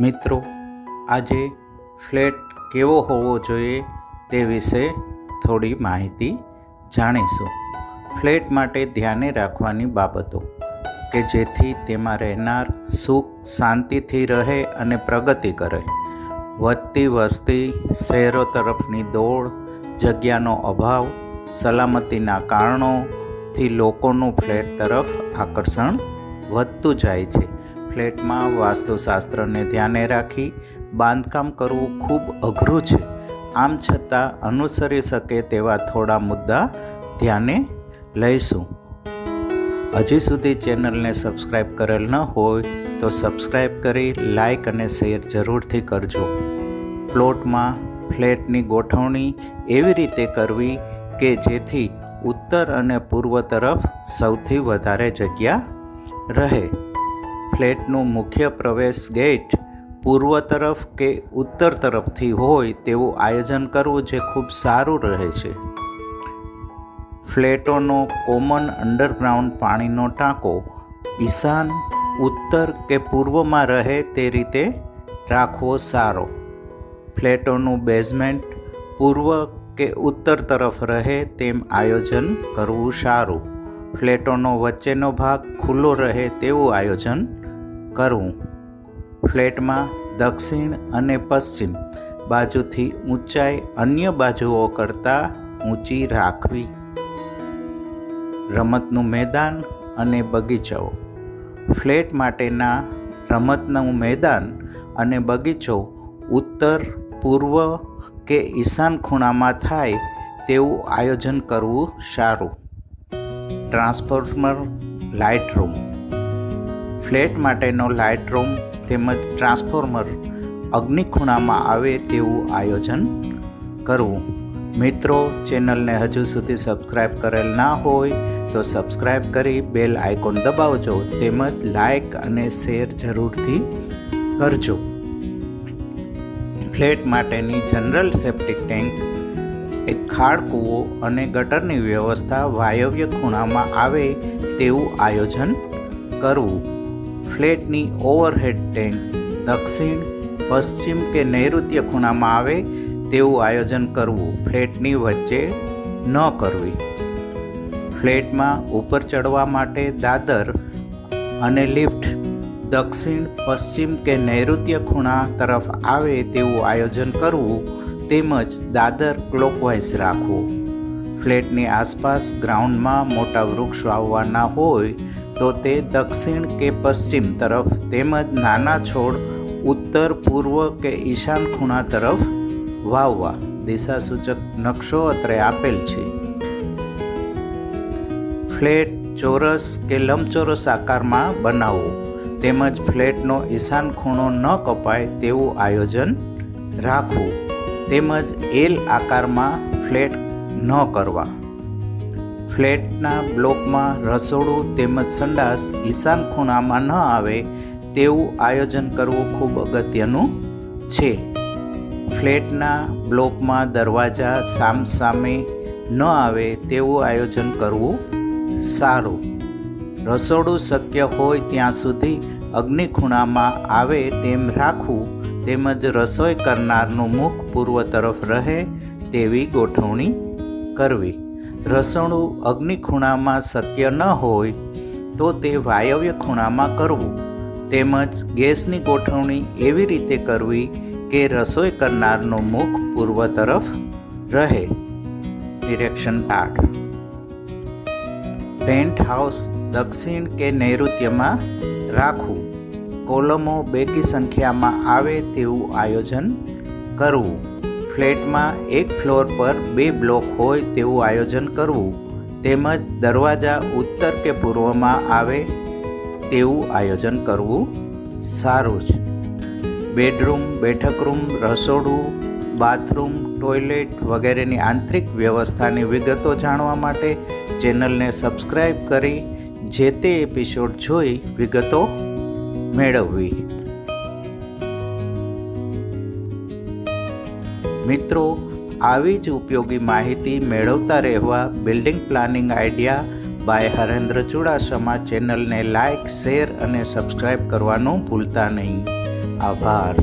મિત્રો, આજે ફ્લેટ કેવો હોવો જોઈએ તે વિશે થોડી માહિતી જાણીશું. ફ્લેટ માટે ધ્યાને રાખવાની બાબતો, કે જેથી તેમાં રહેનાર સુખ શાંતિથી રહે અને પ્રગતિ કરે. વધતી વસ્તી, શહેરો તરફની દોડ, જગ્યાનો અભાવ, સલામતીના કારણોથી લોકોનું ફ્લેટ તરફ આકર્ષણ વધતું જાય છે. ફ્લેટમાં વાસ્તુશાસ્ત્રને ધ્યાને રાખી બાંધકામ કરવું ખૂબ અઘરું છે. આમ છતાં અનુસરી શકે તેવા થોડા મુદ્દા ધ્યાને લઈશું. હજી સુધી ચેનલને સબસ્ક્રાઈબ કરેલ ન હોય તો સબસ્ક્રાઈબ કરી લાઈક અને શેર જરૂરથી કરજો. પ્લોટમાં ફ્લેટની ગોઠવણી એવી રીતે કરવી કે જેથી ઉત્તર અને પૂર્વ તરફ સૌથી વધારે જગ્યા રહે. ફ્લેટનું મુખ્ય પ્રવેશ ગેટ પૂર્વ તરફ કે ઉત્તર તરફથી હોય તેવું આયોજન કરવું જે ખૂબ સારું રહે છે. ફ્લેટોનો કોમન અંડરગ્રાઉન્ડ પાણીનો ટાંકો ઈશાન, ઉત્તર કે પૂર્વમાં રહે તે રીતે રાખવો સારો. ફ્લેટોનું બેઝમેન્ટ પૂર્વ કે ઉત્તર તરફ રહે તેમ આયોજન કરવું સારું. ફ્લેટોનો વચ્ચેનો ભાગ ખુલ્લો રહે તેવું આયોજન કરવું ફ્લેટમાં દક્ષિણ અને પશ્ચિમ બાજુથી ઊંચાઈ અન્ય બાજુઓ કરતાં ઊંચી રાખવી. રમતનું મેદાન અને બગીચાઓ. ફ્લેટ માટેના રમતનું મેદાન અને બગીચો ઉત્તર, પૂર્વ કે ઈશાન ખૂણામાં થાય તેવું આયોજન કરવું સારું. Transformer, light room. ફ્લેટ માટેનો લાઇટ રૂમ તેમજ ટ્રાન્સફોર્મર અગ્નિ ખૂણામાં આવે તેવું આયોજન કરવું. મિત્રો, ચેનલને હજુ સુધી સબસ્ક્રાઈબ કરેલ ના હોય તો સબસ્ક્રાઈબ કરી બેલ આઇકોન દબાવજો તેમજ લાઇક અને શેર જરૂરથી કરજો. ફ્લેટ માટેની જનરલ સેપ્ટિક ટેન્ક, એક ખાડ કૂવો અને ગટરની વ્યવસ્થા વાયવ્ય ખૂણામાં આવે તેવું આયોજન કરવું. ફ્લેટની ઓવરહેડ ટેન્ક દક્ષિણ, પશ્ચિમ કે નૈઋત્ય ખૂણામાં આવે તેવું આયોજન કરવું ફ્લેટની વચ્ચે ન કરવી. ફ્લેટમાં ઉપર ચડવા માટે દાદર અને લિફ્ટ દક્ષિણ, પશ્ચિમ કે નૈઋત્ય ખૂણા તરફ આવે તેવું આયોજન કરવું તેમજ દાદર ક્લોકવાઇઝ રાખવું. ફ્લેટની આસપાસ ગ્રાઉન્ડમાં મોટા વૃક્ષ વાવવાના હોય તો તે દક્ષિણ કે પશ્ચિમ તરફ તેમજ નાના છોડ, ઉત્તર, પૂર્વ કે ઈશાન ખૂણા તરફ વાવવા દિશાસૂચક નકશો અત્રે આપેલ છે. ફ્લેટ ચોરસ કે લંબચોરસ આકારમાં બનાવવો તેમજ ફ્લેટનો ઈશાન ખૂણો ન કપાય તેવું આયોજન રાખવું. તેમજ એલ આકારમાં ફ્લેટ ન કરવા. ફ્લેટના બ્લોકમાં રસોડું તેમજ સંડાસ ઈશાન ખૂણામાં ન આવે તેવું આયોજન કરવું ખૂબ અગત્યનું છે. ફ્લેટના બ્લોકમાં દરવાજા સામસામે ન આવે તેવું આયોજન કરવું સારું. રસોડું શક્ય હોય ત્યાં સુધી અગ્નિ ખૂણામાં આવે તેમ રાખવું તેમજ રસોઈ કરનારનું મુખ પૂર્વ તરફ રહે તેવી ગોઠવણી કરવી. રસોડું અગ્નિખૂણામાં શક્ય ન હોય તો તે વાયવ્ય ખૂણામાં કરવું. તેમજ ગેસની ગોઠવણી એવી રીતે કરવી કે રસોઈ કરનારનું મુખ પૂર્વ તરફ રહે. ડિરેક્શન આઠ. પેન્ટ હાઉસ દક્ષિણ કે નૈઋત્યમાં રાખવું. કોલમો બેકી સંખ્યામાં આવે તેવું આયોજન કરવું. ફ્લેટમાં એક ફ્લોર પર બે બ્લોક હોય તેવું આયોજન કરવું તેમજ દરવાજા ઉત્તર કે પૂર્વમાં આવે તેવું આયોજન કરવું સારું છે. બેડરૂમ, બેઠક રૂમ, રસોડું, બાથરૂમ, ટોયલેટ વગેરેની આંતરિક વ્યવસ્થાની વિગતો જાણવા માટે ચેનલને સબસ્ક્રાઈબ કરી જે તે એપિસોડ જોઈ વિગતો મેળવવી. મિત્રો, આવી જ ઉપયોગી માહિતી મેળવતા રહેવા building planning idea by Harendra Chudasama ચેનલને લાઇક શેર અને સબસ્ક્રાઈબ કરવાનું ભૂલતા નહીં. આભાર.